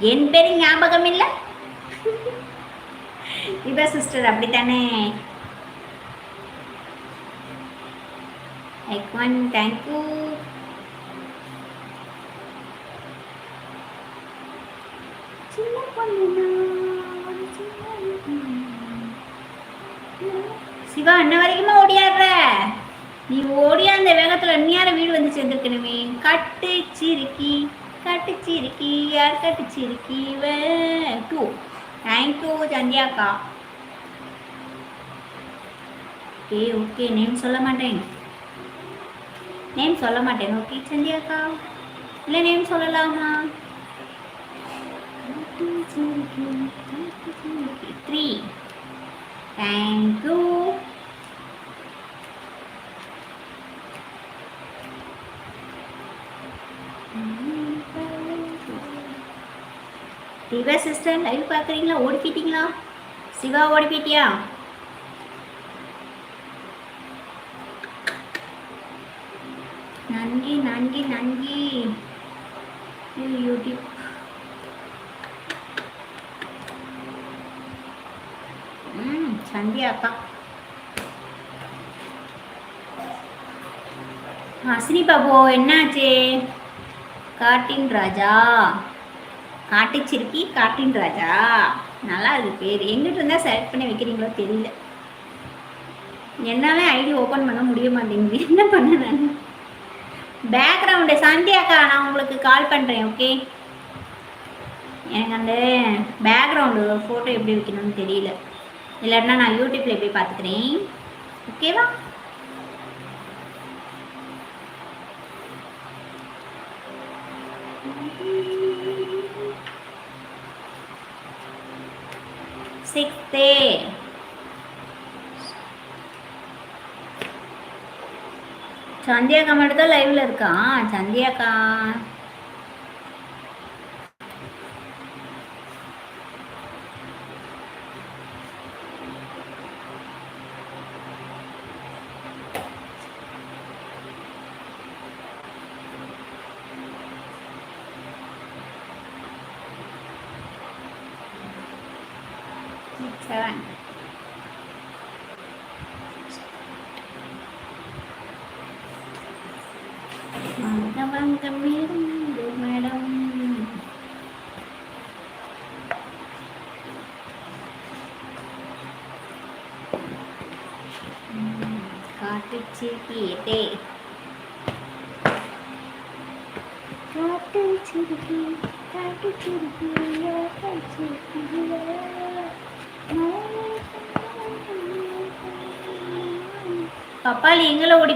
என் பேரு ஞாபகம் இல்லை இவ சிஸ்டர் அப்படித்தானே? ஐக்வான் தேங்க்யூ சின்ன பொண்ணு. சிவா அண்ணன் வரைக்குமா ஓடியாடுற? நீ ஓடியா அந்த வேகத்துல அந்நியார வீடு வந்து சேர்ந்துருக்கணுமே. கட்டு சிரிக்கி. கட்டு சிரிக்கி யார் கட்டு சிரிக்கி டூ தேங்க்யூ சந்தியாக்கா ஓகே ஓகே நேம் சொல்ல மாட்டேன் நேம் சொல்ல மாட்டேன் ஓகே சந்தியாக்கா இல்லை நேம் சொல்லலாமா three thank you Siva sister live பார்க்குறீங்களா? ஓடி போயிட்டீங்களா சிவா ஓடி போயிட்டியா நன்றி நன்றி. நன்றி யூடியூப் ம் சந்தியா அக்கா அஸ்னி பாபு என்னாச்சு? காட்டின் ராஜா. காட்டுச்சிருக்கி காட்டின் ராஜா. நல்லா இருக்கு பேர். எங்கிட்ட இருந்தால் செலக்ட் பண்ணி வைக்கிறீங்களோ தெரியல. என்னால் ஐடி ஓப்பன் பண்ண முடிய மாட்டேங்குது. என்ன பண்ண நான்? பேக்ரவுண்டு சந்தியாக்கா நான் உங்களுக்கு கால் பண்ணுறேன் ஓகே எனக்கு அந்த பேக்ரவுண்டு ஃபோட்டோ எப்படி வைக்கணும்னு தெரியல. இல்லாட்டினா நான் யூடியூப்பில் எப்படி பார்த்துக்கிறேன். ஓகேவா சிக்ஸ்த்து சந்தியாக்கா மட்டும் தான் லைவ்ல இருக்கான் சந்தியாக்கா செவன் வாங்க வாங்க மேடம் மேடம் காட்டுச்சு கேட்டே காட்டு சிறுகி காட்டு சிறுகி காட்டு பப்பாளி எங்களை ஓடி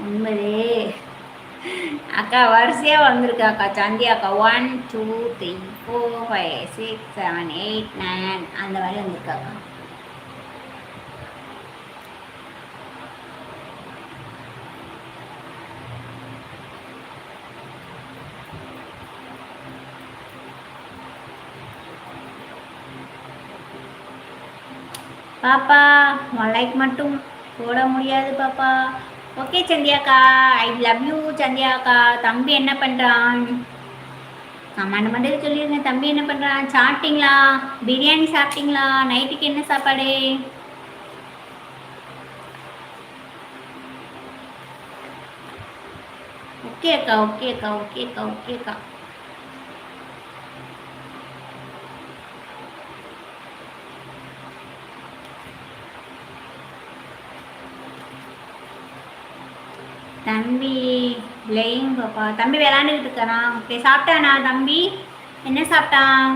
ஒன்பது அக்கா வரிசையா வந்திருக்காக்கா சந்தி அக்கா one two three four five six seven eight nine அந்த மாதிரி வந்திருக்காக்கா பாப்பா மலைக்கு லைக் மட்டும் போட முடியாது பாப்பா. ஓகே சந்தியாக்கா ஐ லவ் யூ சந்தியாக்கா தம்பி என்ன பண்ணுறான் கமாண்ட் மட்டும் சொல்லிடுங்க தம்பி என்ன பண்ணுறான் சாப்பிட்டீங்களா? பிரியாணி சாப்பிட்டீங்களா? நைட்டுக்கு என்ன சாப்பாடு? ஓகே அக்கா ஓகே அக்கா ஓகே அக்கா ஓகே அக்கா. தம்பி லேயும் பாப்பா தம்பி விளாண்டுக்கிட்டு இருக்கானா? ஓகே சாப்பிட்டானா தம்பி? என்ன சாப்பிட்டான்?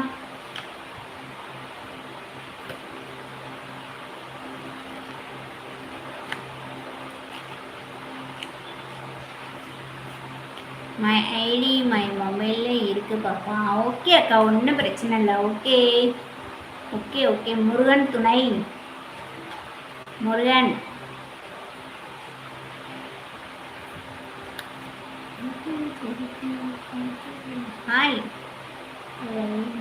மை ஐடி மை மொபைலில் இருக்கு பாப்பா. ஓகே அக்கா ஒன்றும் பிரச்சனை இல்லை. ஓகே. Okay okay. முருகன் துணை. முருகன். ஹாய் ம்.